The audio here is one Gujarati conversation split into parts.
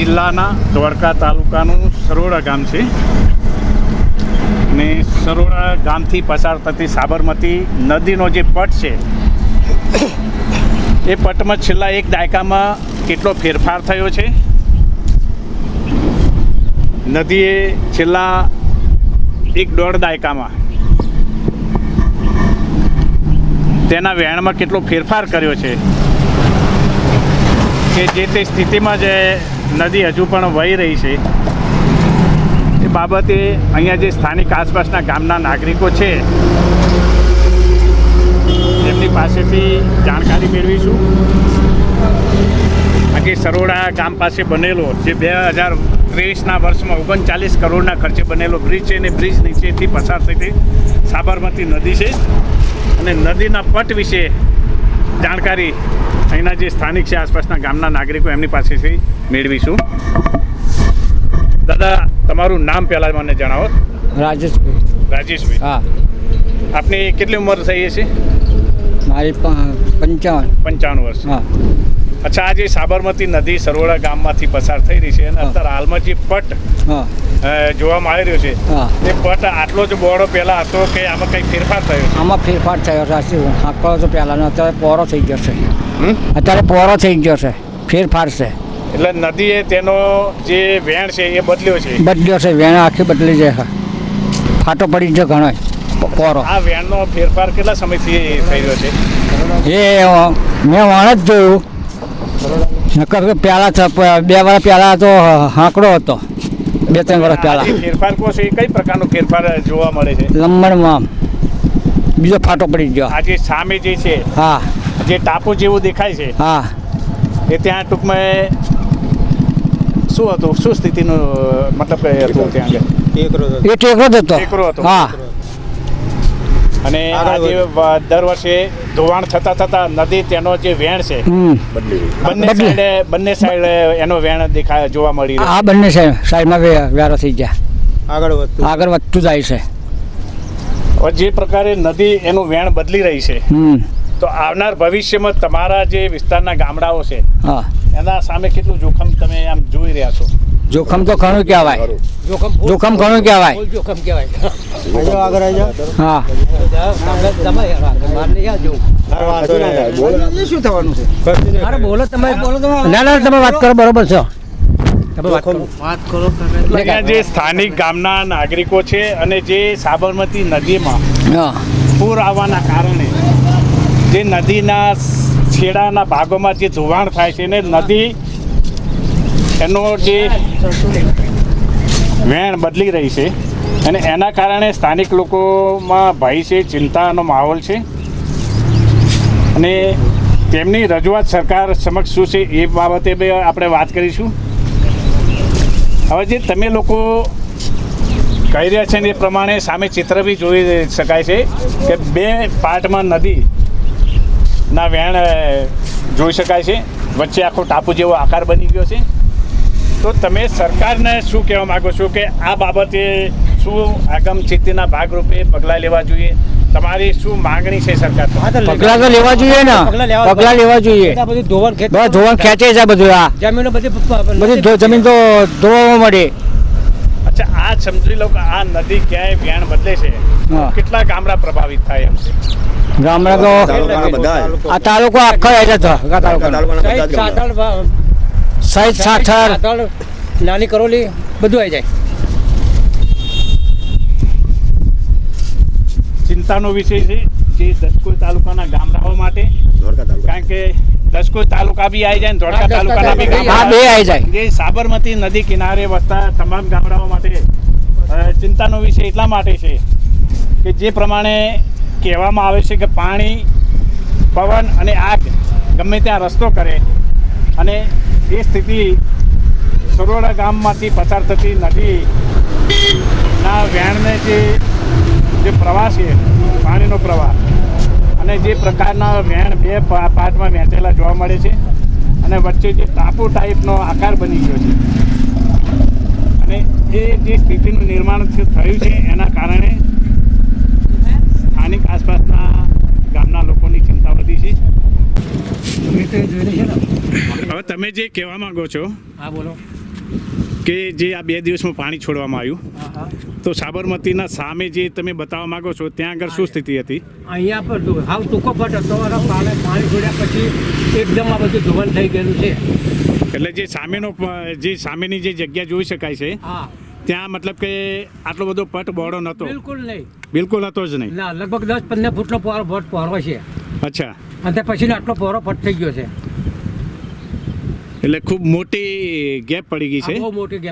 જિલ્લાના દ્વારકા તાલુકાનું સરોડા ગામ છે. અને સરોડા ગામથી પસાર થતી સાબરમતી નદીનો જે પટ છે, એ પટમાં છેલ્લા એક દાયકામાં કેટલો ફેરફાર થયો છે? નદીએ છેલ્લા એક દોઢ દાયકામાં તેના વહેણમાં કેટલો ફેરફાર કર્યો છે? કે જે તે સ્થિતિમાં જે નદી હજુ પણ વહી રહી છે. એ બાબતે અહીંયા જે સ્થાનિક આસપાસના ગામના નાગરિકો છે, એમની પાસેથી જાણકારી મેળવીશું. બાકી સરોડા ગામ પાસે બનેલો, જે બે હજાર ત્રેવીસના વર્ષમાં ઓગણચાલીસ કરોડના ખર્ચે બનેલો બ્રિજ છે અને બ્રિજ નીચેથી પસાર થતી સાબરમતી નદી છે. અને નદીના પટ વિશે જાણકારી અહીંના જે સ્થાનિક છે આસપાસના ગામના નાગરિકો એમની પાસેથી મેળવીશું. દાદા તમારું નામ પહેલાં મને જણાવો. રાજેશભાઈ. રાજેશભાઈ. હા. આપની કેટલી ઉંમર થઈ છે મારી પંચાવન. પંચાવન વર્ષ. હા. અચ્છા આ જે સાબરમતી નદી સરોડા ગામમાંથી પસાર થઈ રહી છે અને અત્યારે હાલમાં જે પટ જોવા મળી રહ્યો છે એ પટ આટલો જ બોડો પહેલા હતો કે આમાં કંઈ ફેરફાર થયો આમાં ફેરફાર થયો છે આંકડો તો પહેલાંનો અત્યારે પોરો થઈ ગયો છે. અત્યારે પોરો થઈ ગયો છે ફેરફાર છે. એટલે નદીએ તેનો જે વેણ છે એ બદલ્યો છે? બદલ્યો છે વેણ આખી બદલી જાય છે. ફાટો પડી છે ઘણો પોરો. આ વેણનો ફેરફાર કેટલા સમયથી થઈ રહ્યો છે? એ મેં વાણ જ જોયું. નકર પહેલાં બે વર્ષ પહેલાં તો હાંકડો હતો. બે ત્રણ વર્ષ પહેલા. ફેરફાર કહો છો એ કઈ પ્રકારનો ફેરફાર જોવા મળે છે? લંબણમાં બીજો ફાટો પડી ગયો. આ જે સામે જે છે હા. જે ટાપુ જેવું દેખાય છે હા. એ ત્યાં ટૂંકમાં શું હતું? શું સ્થિતિનું મતલબ કે હતું ત્યાં આગળ? એ ટેકરો જ હતો. ટેકરો હતો. હા. અને આ જે દર વર્ષે ધોવાણ થતા થતા નદી તેનો જે વેણ છે બંને. સાઈડે બંને સાઈડે એનો વેણ દેખાય જોવા મળી રહ્યો. આ બંને સાઈડમાં વ્યારો થઈ ગયા. આગળ વધતું. આગળ વધતું જાય છે. હવે જે પ્રકારે નદી એનું વેણ બદલી રહી છે તો આવનાર ભવિષ્યમાં તમારા જે વિસ્તારના ગામડાઓ છે હા. એના સામે કેટલું જોખમ તમે આમ જોઈ રહ્યા છો? જોખમ તો ઘણું કહેવાય. જોખમ ઘણું કહેવાય. હા. શું થવાનું છે? ના ના તમે વાત કરો બરોબર છો. જે સ્થાનિક ગામના નાગરિકો છે અને જે સાબરમતી નદીમાં પૂર આવવાના કારણે જે નદીના છેડાના ભાગોમાં જે ધોવાણ થાય છે ને નદી એનો જે વેણ બદલી રહી છે અને એના કારણે સ્થાનિક લોકોમાં ભય છે, ચિંતાનો માહોલ છે. અને તેમની રજૂઆત સરકાર સમક્ષ શું છે એ બાબતે બે આપણે વાત કરીશું. હવે જે તમે લોકો કહી રહ્યા છે ને એ પ્રમાણે સામે ચિત્ર બી જોઈ શકાય છે કે બે પાર્ટમાં નદી ના વેણ જોઈ શકાય છે. વચ્ચે આખો ટાપુ જેવો આકાર બની ગયો છે. તો તમે સરકારને શું કહેવા માગો છો કે આ બાબતે શું આગમચેતીના ભાગરૂપે પગલાં લેવા જોઈએ? તમારી શું માંગણી છે સરકાર? તો લેવા જોઈએ. ને? પગલાં લેવા જોઈએ. બધું ધોવાણ ખેંચ બસ ધોવાણ ખેંચે છે બધું આ. જમીનો બધી બધી જમીન તો ધોવામાં મળે. અચ્છા આ સમજી લો કે આ નદી ક્યાંય વેણ બદલે છે. કેટલા ગામડા પ્રભાવિત થાય એમ છે? ગામડા તો આ તાલુકો આખો એટલે તો આ તાલુકાનો તાલુકાના બધા જ ગામડા. સાઈઠ સાઠર નાની કરોલી બધું આવી જાય. ચિંતાનો વિષય છે જે દસકોઈ તાલુકાના ગામડાઓ માટે. કારણ કે દસકોઈ તાલુકા બી આવી જાય ને ધોળકા તાલુકાના બી બે આવી જાય. જે સાબરમતી નદી કિનારે વસતા તમામ ગામડાઓ માટે ચિંતાનો વિષય એટલા માટે છે કે જે પ્રમાણે કહેવામાં આવે છે કે પાણી પવન અને આગ ગમે ત્યાં રસ્તો કરે અને એ સ્થિતિ સરોડા ગામમાંથી પસાર થતી નદી ના વેણને જે જે પ્રવાહ છે, પાણીનો પ્રવાહ, અને જે પ્રકારના વેણ બે પાર્ટમાં વહેંચેલા જોવા મળે છે, અને વચ્ચે જે ટાપુ ટાઈપનો આકાર બની ગયો છે. અને એ જે સ્થિતિનું નિર્માણ થયું છે, એના કારણે સ્થાનિક આસપાસના ગામના લોકોની ચિંતા વધી છે. હવે તમે જે કહેવા માંગો છો હા બોલો. કે જે આ બે દિવસમાં પાણી છોડવામાં આવ્યું તો સાબરમતીના સામે જે તમે બતાવવા માંગો છો ત્યાં આગળ શું સ્થિતિ હતી? અહીંયા પર હાવ ટૂંકો પટ હતો અને પાણી છોડ્યા પછી એકદમ આ બધું ધોવાણ થઈ ગયેલું છે. એટલે જે સામેનો જે સામેની જે જગ્યા જોઈ શકાય છે હા. ત્યાં મતલબ કે આટલો બધો પટ બહોળો નહોતો? બિલકુલ નહીં. બિલકુલ હતો જ નહીં? ના લગભગ દસ પંદર ફૂટનો પહોળો ભટ પહોળો છે. અચ્છા. અને પછી આટલો પહોળો પટ થઈ ગયો છે. એટલે ખૂબ મોટી ગેપ પડી ગઈ છે.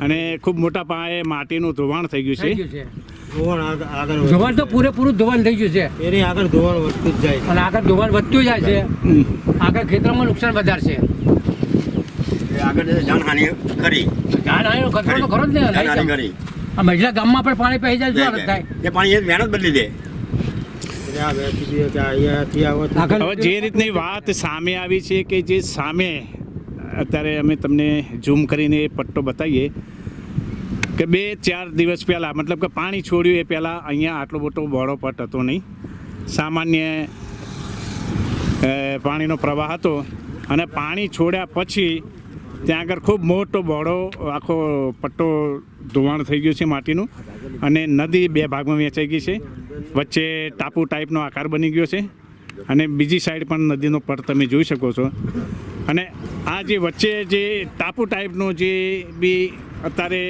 અને ખૂબ મોટા પાયે માટીનું ધોવાણ થઈ ગયું છે. ધોવાણ આગળ ધોવાણ તો પૂરેપૂરું ધોવાણ થઈ ગયું છે. એની આગળ ધોવાણ વધતું જ જાય અને આગળ ધોવાણ વધતું જાય છે. આગળ ખેતરમાં નુકસાન વધારે છે એ આગળ જઈને કરી જાણ આવ્યો તો ખરો જ ને જાનહાનિ કરી આ મહિલા ગામમાં પણ પાણી પહેરી જાય શું થાય? એ પાણી એ મહેનત બદલી દે. હવે જે રીતની વાત સામે આવી છે કે જે સામે અત્યારે અમે તમને ઝૂમ કરીને એ પટ્ટો બતાવીએ કે બે ચાર દિવસ પહેલાં, મતલબ કે પાણી છોડ્યું એ પહેલાં અહીંયા આટલો મોટો બહોળો પટ હતો નહીં. સામાન્ય પાણીનો પ્રવાહ હતો અને પાણી છોડ્યા પછી ત્યાં આગળ ખૂબ મોટો બહોળો આખો પટ્ટો ધોવાણ થઈ ગયું છે માટીનું અને નદી બે ભાગમાં વેચાઈ ગઈ છે. વચ્ચે ટાપુ ટાઈપનો આકાર બની ગયો છે અને બીજી સાઈડ પણ નદીનો પટ તમે જોઈ શકો છો. અને આ જે વચ્ચે જે ટાપુ ટાઈપનો જે બી અત્યારે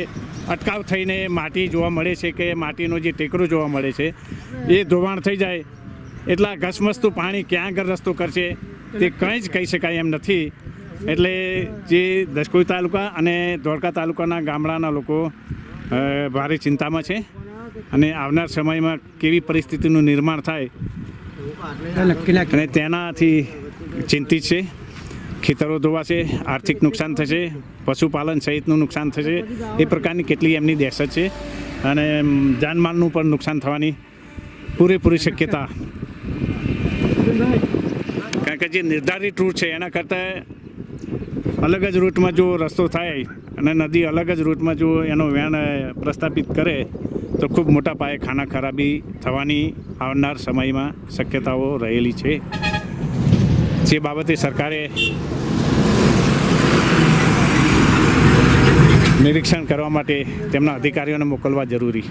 અટકાવ થઈને માટી જોવા મળે છે કે માટીનો જે ટેકરો જોવા મળે છે એ ધોવાણ થઈ જાય એટલા ઘસમસતું પાણી ક્યાં આગળ રસ્તો કરશે તે કંઈ જ કહી શકાય એમ નથી. એટલે જે દસકોઈ તાલુકા અને ધોળકા તાલુકાના ગામડાના લોકો ભારે ચિંતામાં છે અને આવનાર સમયમાં કેવી પરિસ્થિતિનું નિર્માણ થાય અને તેનાથી ચિંતિત છે. ખેતરો ધોવાશે આર્થિક નુકસાન થશે, પશુપાલન સહિતનું નુકસાન થશે, એ પ્રકારની કેટલી એમની દહેશત છે અને જાનમાલનું પણ નુકસાન થવાની પૂરેપૂરી શક્યતા. કારણ કે જે નિર્ધારિત રૂટ છે, એના કરતાં અલગ જ રૂટમાં જો રસ્તો થાય અને નદી અલગ જ રૂટમાં જો એનો વેણ પ્રસ્થાપિત કરે, તો ખૂબ મોટા પાયે ખાના ખરાબી થવાની આવનાર સમયમાં શક્યતાઓ રહેલી છે. જે બાબતે સરકારે નિરીક્ષણ કરવા માટે તેમના અધિકારીઓને મોકલવા જરૂરી.